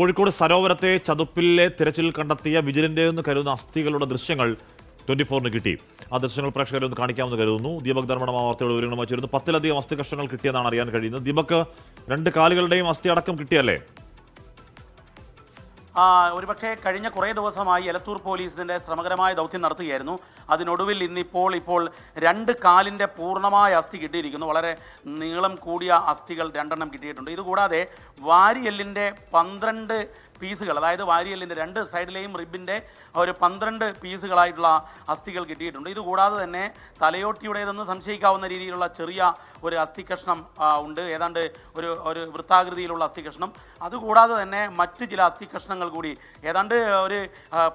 കോഴിക്കോട് സരോവരത്തെ ചതുപ്പിലെ തിരച്ചിൽ കണ്ടെത്തിയ വിജിലിന്റെ എന്ന് കരുതുന്ന അസ്ഥികളുടെ ദൃശ്യങ്ങൾ ട്വന്റി ഫോറിന് കിട്ടി. ആ ദൃശ്യങ്ങൾ പ്രേക്ഷകരെ ഒന്ന് കാണിക്കാമെന്ന് കരുതുന്നു. ദീപക് ധർമ്മ വാർത്തയുടെ വിവരങ്ങൾ വച്ചിരുന്നു പത്തിലധികം അസ്ഥി കഷ്ണങ്ങൾ കിട്ടിയെന്നാണ് അറിയാൻ കഴിയുന്നത്. ദീപക് രണ്ട് കാലുകളുടെയും അസ്ഥി അടക്കം കിട്ടിയല്ലേ? ഒരുപക്ഷെ കഴിഞ്ഞ കുറേ ദിവസമായി എലത്തൂർ പോലീസിന്റെ ശ്രമകരമായ ദൗത്യം നടത്തുകയായിരുന്നു. അതിനൊടുവിൽ ഇന്നിപ്പോൾ ഇപ്പോൾ രണ്ട് കാലിന്റെ പൂർണമായ അസ്ഥി കിട്ടിയിരിക്കുന്നു. വളരെ നീളം കൂടിയ അസ്ഥികൾ രണ്ടെണ്ണം കിട്ടിയിട്ടുണ്ട്. ഇതുകൂടാതെ വാരിയെല്ലിന്റെ പന്ത്രണ്ട് പീസുകൾ അതായത് വാരിയെല്ലിന്റെ രണ്ട് സൈഡിലെയും റിബിന്റെ ഒരു പന്ത്രണ്ട് പീസുകളായിട്ടുള്ള അസ്ഥികൾ കിട്ടിയിട്ടുണ്ട്. ഇതുകൂടാതെ തന്നെ തലയോട്ടിയുടേതെന്ന് സംശയിക്കാവുന്ന രീതിയിലുള്ള ചെറിയ ഒരു അസ്ഥി കഷ്ണം ഉണ്ട്. ഏതാണ്ട് ഒരു ഒരു വൃത്താകൃതിയിലുള്ള അസ്ഥി കഷ്ണം അതുകൂടാതെ തന്നെ മറ്റ് ചില അസ്ഥി കഷ്ണങ്ങൾ കൂടി. ഏതാണ്ട് ഒരു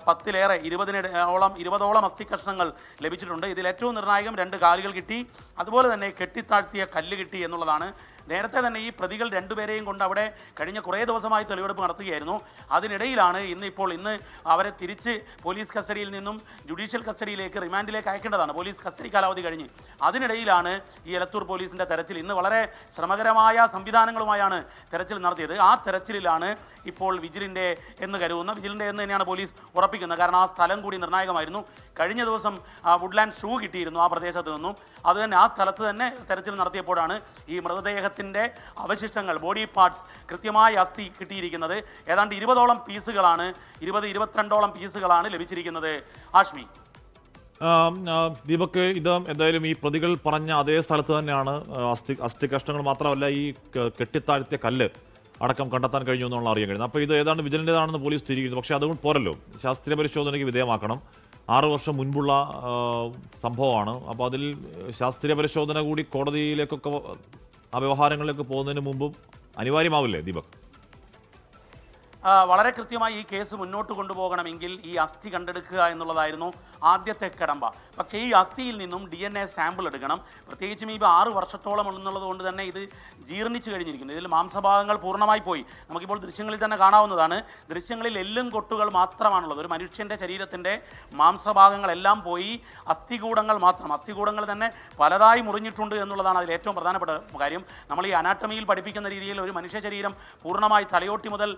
പത്തിലേറെ ഇരുപതിനോളം ഇരുപതോളം അസ്ഥി കഷ്ണങ്ങൾ ലഭിച്ചിട്ടുണ്ട്. ഇതിൽ ഏറ്റവും നിർണായകം രണ്ട് കാലുകൾ കിട്ടി. അതുപോലെ തന്നെ കെട്ടിത്താഴ്ത്തിയ കല്ല് കിട്ടി എന്നുള്ളതാണ്. നേരത്തെ തന്നെ ഈ പ്രതികൾ രണ്ടുപേരെയും കൊണ്ട് അവിടെ കഴിഞ്ഞ കുറേ ദിവസമായി തെളിവെടുപ്പ് നടത്തുകയായിരുന്നു. അതിനിടയിലാണ് ഇന്ന് ഇപ്പോൾ ഇന്ന് അവരെ തിരിച്ച് പോലീസ് കസ്റ്റഡിയിൽ നിന്നും ജുഡീഷ്യൽ കസ്റ്റഡിയിലേക്ക് റിമാൻഡിലേക്ക് അയക്കേണ്ടതാണ്. പോലീസ് കസ്റ്റഡി കാലാവധി കഴിഞ്ഞ്. അതിനിടയിലാണ് ഈ എലത്തൂർ പോലീസിന്റെ തെരച്ചിൽ ഇന്ന് വളരെ ശ്രമകരമായ സംവിധാനങ്ങളുമായാണ് തെരച്ചിൽ നടത്തിയത്. ആ തെരച്ചിലിലാണ് ഇപ്പോൾ വിജിലിന്റെ എന്ന് കരുതുന്ന. വിജിലിന്റെ എന്ന് തന്നെയാണ് പോലീസ് ഉറപ്പിക്കുന്നത്. കാരണം ആ സ്ഥലം കൂടി നിർണായകമായിരുന്നു. കഴിഞ്ഞ ദിവസം വുഡ്ലാൻഡ് ഷൂ കിട്ടിയിരുന്നു ആ പ്രദേശത്ത് നിന്നും. അത് തന്നെ ആ സ്ഥലത്ത് തന്നെ തെരച്ചിൽ നടത്തിയപ്പോഴാണ് ഈ മൃതദേഹത്തിന്റെ അവശിഷ്ടങ്ങൾ ബോഡി പാർട്സ് കൃത്യമായി അസ്ഥി കിട്ടിയിരിക്കുന്നത്. ഏതാണ്ട് ഇരുപതോളം പീസുകളാണ് ഇരുപത് ഇരുപത്തിരണ്ടോളം പീസുകളാണ് ലഭിച്ചിരിക്കുന്നത്. ആഷ്മി. ദീപക് ഇത് എന്തായാലും ഈ പ്രതികൾ പറഞ്ഞ അതേ സ്ഥലത്ത് തന്നെയാണ് അസ്ഥി അസ്ഥി കഷ്ണങ്ങൾ മാത്രമല്ല ഈ കെട്ടിത്താഴ്ത്തിയ കല്ല്. അടക്കം കണ്ടെത്താൻ കഴിഞ്ഞു എന്നുള്ള അറിയാൻ കഴിയുന്നത് അപ്പോൾ ഇത് ഏതാണ്ട് വിജിലന്റെതാണെന്ന് പോലീസ് തിരിക്കുന്നു. പക്ഷേ അതുകൊണ്ട് പോരല്ലോ. ശാസ്ത്രീയ പരിശോധനയ്ക്ക് വിധേയമാക്കണം. ആറ് വർഷം മുൻപുള്ള സംഭവമാണ്. അപ്പോൾ അതിൽ ശാസ്ത്രീയ പരിശോധന കൂടി കോടതിയിലേക്കൊക്കെ ആ വ്യവഹാരങ്ങളിലേക്ക് പോകുന്നതിന് മുമ്പും അനിവാര്യമാവില്ലേ ദീപക്? വളരെ കൃത്യമായി ഈ കേസ് മുന്നോട്ട് കൊണ്ടുപോകണമെങ്കിൽ ഈ അസ്ഥി കണ്ടെടുക്കുക എന്നുള്ളതായിരുന്നു ആദ്യത്തെ കടമ്പ. പക്ഷേ ഈ അസ്ഥിയിൽ നിന്നും ഡി എൻ എ സാമ്പിൾ എടുക്കണം. പ്രത്യേകിച്ചും ഈ ആറ് വർഷത്തോളം എന്നുള്ളത് കൊണ്ട് തന്നെ ഇത് ജീർണിച്ചു കഴിഞ്ഞിരിക്കുന്നു. ഇതിൽ മാംസഭാഗങ്ങൾ പൂർണമായി പോയി. നമുക്കിപ്പോൾ ദൃശ്യങ്ങളിൽ തന്നെ കാണാവുന്നതാണ്. ദൃശ്യങ്ങളിൽ എല്ലും കൊട്ടുകൾ മാത്രമാണുള്ളത്. ഒരു മനുഷ്യന്റെ ശരീരത്തിന്റെ മാംസഭാഗങ്ങളെല്ലാം പോയി അസ്ഥികൂടങ്ങൾ മാത്രം. അസ്ഥികൂടങ്ങൾ തന്നെ പലതായി മുറിഞ്ഞിട്ടുണ്ട് എന്നുള്ളതാണ് അതിൽ ഏറ്റവും പ്രധാനപ്പെട്ട കാര്യം. നമ്മൾ ഈ അനാട്ടമിയിൽ പഠിപ്പിക്കുന്ന രീതിയിൽ ഒരു മനുഷ്യ ശരീരം പൂർണമായി തലയോട്ടി മുതൽ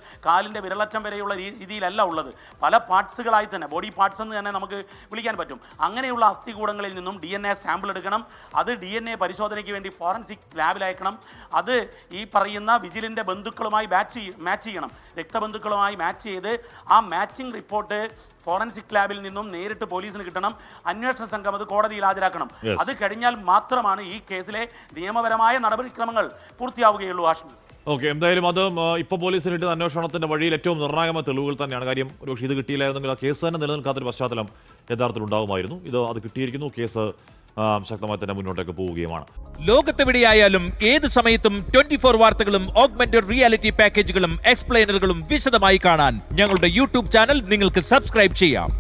കാലിന്റെ വിരലറ്റം വരെയുള്ള രീതിയിലല്ല ഉള്ളത്. പല പാർട്സുകളായി തന്നെ ബോഡി പാർട്സ് എന്ന് തന്നെ നമുക്ക് വിളിക്കാൻ പറ്റും. അങ്ങനെയുള്ള അസ്ഥികൂടങ്ങളിൽ നിന്നും ഡി എൻ എ സാമ്പിൾ എടുക്കണം. അത് ഡി എൻ എ പരിശോധനയ്ക്ക് വേണ്ടി ഫോറൻസിക് ലാബിൽ അയക്കണം. അത് ഈ പറയുന്ന വിജിലിന്റെ ബന്ധുക്കളുമായി മാച്ച് മാച്ച് ചെയ്യണം. രക്തബന്ധുക്കളുമായി മാച്ച് ചെയ്ത് ആ മാച്ചിങ് റിപ്പോർട്ട് ഫോറൻസിക് ലാബിൽ നിന്നും നേരിട്ട് പോലീസിന് കിട്ടണം. അന്വേഷണ സംഘം അത് കോടതിയിൽ ഹാജരാക്കണം. അത് കഴിഞ്ഞാൽ മാത്രമാണ് ഈ കേസിലെ നിയമപരമായ നടപടിക്രമങ്ങൾ പൂർത്തിയാവുകയുള്ളൂ ആഷ്മി ഓക്കെ എന്തായാലും അത് ഇപ്പോൾ പോലീസിന് കിട്ടുന്ന അന്വേഷണത്തിന്റെ വഴിയിൽ ഏറ്റവും നിർണായകമായ തെളിവുകൾ തന്നെയാണ്. കാര്യം ഒരുപക്ഷെ ഇത് കിട്ടിയില്ലായിരുന്നെങ്കിൽ ആ കേസ് തന്നെ നിലനിൽക്കാത്തൊരു പശ്ചാത്തലം യഥാർത്ഥത്തിൽ ഉണ്ടാകുമായിരുന്നു. ഇത് അത് കിട്ടിയിരിക്കുന്നു. കേസ് ശക്തമായി തന്നെ മുന്നോട്ടേക്ക് പോവുകയുമാണ്. ലോകത്തെവിടെയായാലും ഏത് സമയത്തും ട്വന്റി ഫോർ വാർത്തകളും ഓഗ്മെന്റഡ് റിയാലിറ്റി പാക്കേജുകളും എക്സ്പ്ലെയിനറുകളും വിശദമായി കാണാൻ ഞങ്ങളുടെ യൂട്യൂബ് ചാനൽ നിങ്ങൾക്ക് സബ്സ്ക്രൈബ് ചെയ്യാം.